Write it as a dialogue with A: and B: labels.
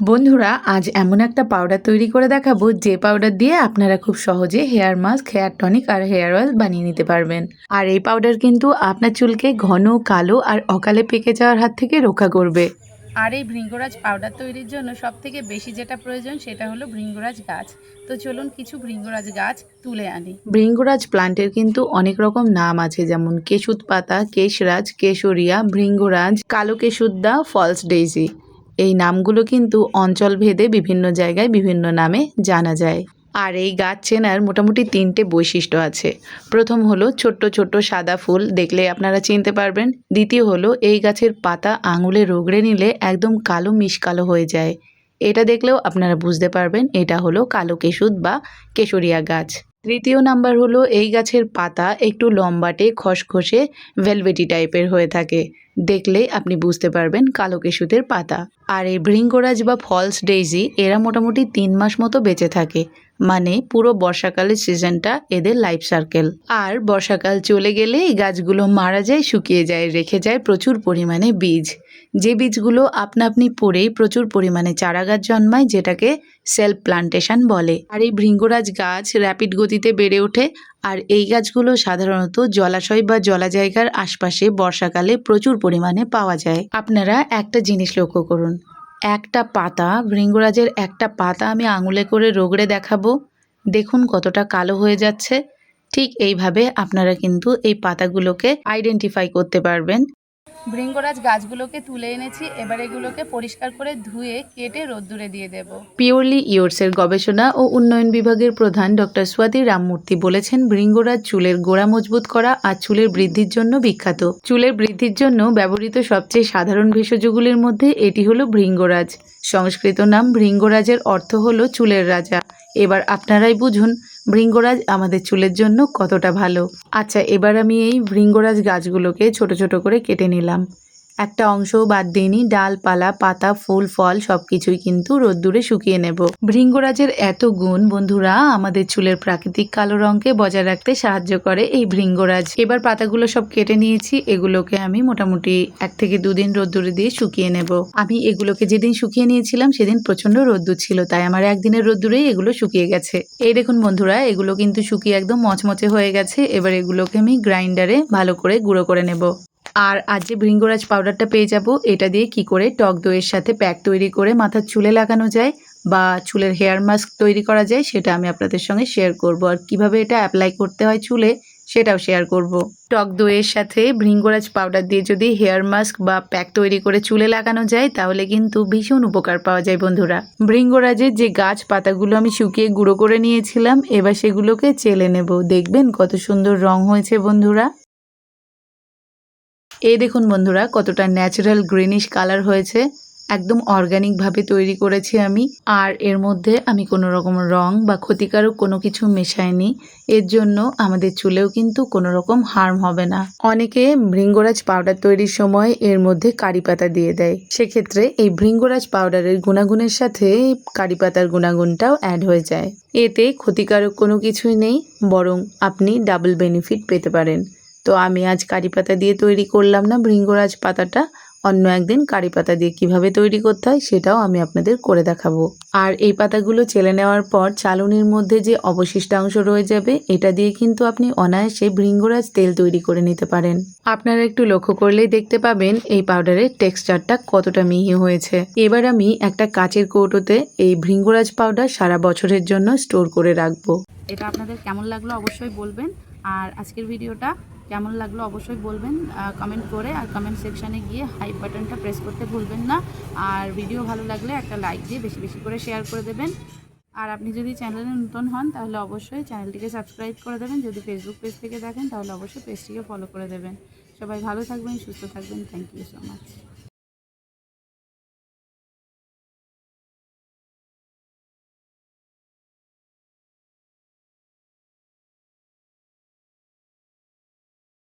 A: বন্ধুরা আজ এমন একটা পাউডার তৈরি করে দেখাবো যে পাউডার দিয়ে আপনারা খুব সহজে হেয়ার মাস্ক হেয়ার টনিক আর হেয়ার অয়েল বানিয়ে নিতে পারবেন। আর এই পাউডার কিন্তু আপনার চুলকে ঘন কালো আর অকালে পেকে যাওয়ার হাত থেকে রক্ষা করবে।
B: আর এই ভৃঙ্গরাজ পাউডার তৈরির জন্য সব থেকে বেশি যেটা প্রয়োজন সেটা হলো ভৃঙ্গরাজ গাছ। তো চলুন কিছু ভৃঙ্গরাজ গাছ তুলে আনি।
A: ভৃঙ্গরাজ প্লান্টের কিন্তু অনেক রকম নাম আছে যেমন কেশুত পাতা কেশরাজ কেশরিয়া ভৃঙ্গরাজ কালো কেশুদ্দা ফলস ডেইজি এই নামগুলো কিন্তু অঞ্চল ভেদে বিভিন্ন জায়গায় বিভিন্ন নামে জানা যায়। আর এই গাছ চেনার মোটামুটি তিনটে বৈশিষ্ট্য আছে। প্রথম হলো ছোট্ট ছোট্ট সাদা ফুল, দেখলে আপনারা চিনতে পারবেন। দ্বিতীয় হলো এই গাছের পাতা আঙুলে রগড়ে নিলে একদম কালো মিশকালো হয়ে যায়। এটা দেখলেও আপনারা বুঝতে পারবেন এটা হলো কালো কেশুদ বা কেশরিয়া গাছ। তৃতীয় নাম্বার হলো এই গাছের পাতা একটু লম্বাটে, খসখসে, ভেলভেটি টাইপের হয়ে থাকে। দেখলেই আপনি বুঝতে পারবেন কালো কেশুদের পাতা। আর এই ভৃঙ্গরাজ বা ফলস ডেইজি এরা মোটামুটি তিন মাস মতো বেঁচে থাকে। মানে পুরো বর্ষাকালের সিজনটা এদের লাইফ সার্কেল। আর বর্ষাকাল চলে গেলে এই গাছগুলো মারা যায়, শুকিয়ে যায়, রেখে যায় প্রচুর পরিমাণে বীজ। যে বীজগুলো আপনা আপনি পড়েই প্রচুর পরিমাণে চারা গাছ জন্মায় যেটাকে সেলফ প্লান্টেশন বলে। আর এই ভৃঙ্গরাজ গাছ র্যাপিড গতিতে বেড়ে ওঠে। আর এই গাছগুলো সাধারণত জলাশয় বা জলা জায়গার আশপাশে বর্ষাকালে প্রচুর পরিমাণে পাওয়া যায়। আপনারা একটা জিনিস লক্ষ্য করুন। একটা পাতা, ভৃঙ্গরাজের একটা পাতা আমি আঙুলে করে রোগড়ে দেখাবো। দেখুন কতটা কালো হয়ে যাচ্ছে। ঠিক এইভাবে আপনারা কিন্তু এই পাতাগুলোকে আইডেন্টিফাই করতে পারবেন।
B: ভৃঙ্গরাজ গাছগুলোকে তুলে এনেছি, এবার এগুলোকে পরিষ্কার করে ধুয়ে কেটে রোদ্দুরে দিয়ে দেব।
A: পিওরলি ইয়োর্সের গবেষণা ও উন্নয়ন বিভাগের প্রধান ডক্টর স্বাতি রামমূর্তি বলেছেন, ভৃঙ্গরাজ চুলের গোড়া মজবুত করা আর চুলের বৃদ্ধির জন্য বিখ্যাত। চুলের বৃদ্ধির জন্য ব্যবহৃত সবচেয়ে সাধারণ ভেষজগুলির মধ্যে এটি হলো ভৃঙ্গরাজ। সংস্কৃত নাম ভৃঙ্গরাজের অর্থ হলো চুলের রাজা। এবার আপনারাই বুঝুন ভৃঙ্গরাজ আমাদের চুলের জন্য কতটা ভালো। আচ্ছা এবার আমি এই ভৃঙ্গরাজ গাছগুলোকে ছোট ছোট করে কেটে নিলাম। একটা অংশও বাদ দিইনি, ডালপালা, পাতা, ফুল, ফল সবকিছুই কিন্তু রোদ্দুরে শুকিয়ে নেব। ভৃঙ্গরাজের এত গুণ, বন্ধুরা, আমাদের চুলের প্রাকৃতিক কালো রঙকে বজায় রাখতে সাহায্য করে এই ভৃঙ্গরাজ। এবার পাতাগুলো সব কেটে নিয়েছি, এগুলোকে আমি মোটামুটি এক থেকে দুদিন রোদ্দুরে দিয়ে শুকিয়ে নেব। আমি এগুলোকে যেদিন শুকিয়ে নিয়েছিলাম, সেদিন প্রচণ্ড রোদ্দুর ছিল, তাই আমার একদিনের রোদ্দুরেই এগুলো শুকিয়ে গেছে। এই দেখুন, বন্ধুরা, এগুলো কিন্তু শুকিয়ে একদম মচমচে হয়ে গেছে, এবার এগুলোকে আমি গ্রাইন্ডারে ভালো করে গুঁড়ো করে নেব। আর আজ যে ভৃঙ্গরাজ পাউডারটা পেয়ে যাব, এটা দিয়ে কি করে টক দইয়ের সাথে প্যাক তৈরি করে মাথার চুলে লাগানো যায় বা চুলের হেয়ার মাস্ক তৈরি করা যায়, সেটা আমি আপনাদের সঙ্গে শেয়ার করব। আর কীভাবে এটা অ্যাপ্লাই করতে হয় চুলে, সেটাও শেয়ার করব। টক দইয়ের সাথে ভৃঙ্গরাজ পাউডার দিয়ে যদি হেয়ার মাস্ক বা প্যাক তৈরি করে চুলে লাগানো যায়, তাহলে কিন্তু ভীষণ উপকার পাওয়া যায় বন্ধুরা। ভৃঙ্গরাজের যে গাছ পাতাগুলো আমি শুকিয়ে গুঁড়ো করে নিয়েছিলাম, এবার সেগুলোকে চেলে নেব। দেখবেন কত সুন্দর রং হয়েছে বন্ধুরা। এই দেখুন বন্ধুরা, কতটা ন্যাচারাল গ্রিনিশ কালার হয়েছে। একদম অর্গানিকভাবে তৈরি করেছি আমি। আর এর মধ্যে আমি কোনো রকম রং বা ক্ষতিকারক কোনো কিছু মেশাইনি। এর জন্য আমাদের চুলেও কিন্তু কোনো রকম হার্ম হবে না। অনেকে ভৃঙ্গরাজ পাউডার তৈরির সময় এর মধ্যে কারি পাতা দিয়ে দেয়। সেক্ষেত্রে এই ভৃঙ্গরাজ পাউডারের গুণাগুণের সাথে কারি পাতার গুণাগুণটাও অ্যাড হয়ে যায়। এতে ক্ষতিকারক কোনো কিছুই নেই, বরং আপনি ডাবল বেনিফিট পেতে পারেন। তো আমি আজ কারি পাতা দিয়ে তৈরি করলাম না, ভৃঙ্গরাজ পাতাটা। অন্য একদিন কারি পাতা দিয়ে কীভাবে তৈরি করতে হয় সেটাও আমি আপনাদের করে দেখাবো। আর এই পাতাগুলো চেলে নেওয়ার পর চালুনির মধ্যে যে অবশিষ্টাংশ রয়ে যাবে, এটা দিয়ে কিন্তু আপনি অনায়াসে ভৃঙ্গরাজ তেল তৈরি করে নিতে পারেন। আপনারা একটু লক্ষ্য করলেই দেখতে পাবেন এই পাউডারের টেক্সচারটা কতটা মিহি হয়েছে। এবার আমি একটা কাচের কৌটোতে এই ভৃঙ্গরাজ পাউডার সারা বছরের জন্য স্টোর করে রাখব।
B: এটা আপনাদের কেমন লাগল অবশ্যই বলবেন। আর আজকের ভিডিওটা কেমন লাগল অবশ্যই বলবেন কমেন্ট করে আর কমেন্ট সেকশানে গিয়ে হাই বাটনটা প্রেস করতে ভুলবেন না। আর ভিডিও ভালো লাগলে একটা লাইক দিয়ে বেশি বেশি করে শেয়ার করে দেবেন। আর আপনি যদি চ্যানেলে নতুন হন, তাহলে অবশ্যই চ্যানেলটিকে সাবস্ক্রাইব করে দেবেন। যদি ফেসবুক পেজ থেকে দেখেন, তাহলে অবশ্যই পেজটিকে ফলো করে দেবেন। সবাই ভালো থাকবেন, সুস্থ থাকবেন। Thank you so much